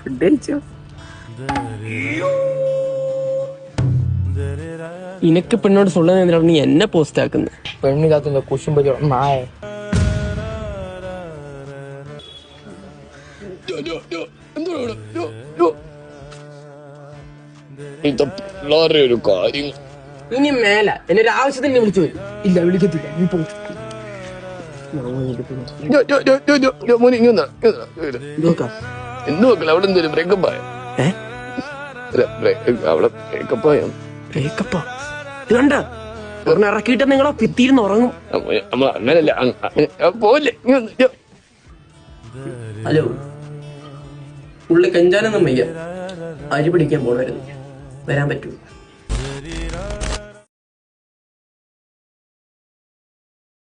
Food കഴിച്ചോ ഇനക്ക് പെണ്ണോട് സുള്ളത് എന്തിനാണ് നീ എന്നെ പോസ്റ്റ് ആക്കുന്നത് പെണ്ണില്ലാത്ത കുശുമ്പോ നായ. പിള്ളേരുടെ ഒരു കാര്യം. ഇനി മേല. എന്നെ ഒരു ആവശ്യത്തിന് നീ വിളിച്ചു പോയി ഇല്ല വിളിക്കത്തില്ല. നീ പോ. ഞോ, എന്ത് മക്കളെ അവിടെ എന്തേലും ബ്രേക്കപ്പ് ആയോ? അവിടെ ബ്രേക്കപ്പ് ആയോ? ബ്രേക്കപ്പ് ഇത് ഇറക്കിയിട്ട് നിങ്ങളെ ഭിത്തിയിരുന്ന് ഉറങ്ങും. അങ്ങനല്ല വന്ന്, ഹലോ. പുള്ളി കഞ്ചാനൊന്നും വയ്യ. അരി പിടിക്കാൻ പോണായിരുന്നു. വരാൻ പറ്റൂ.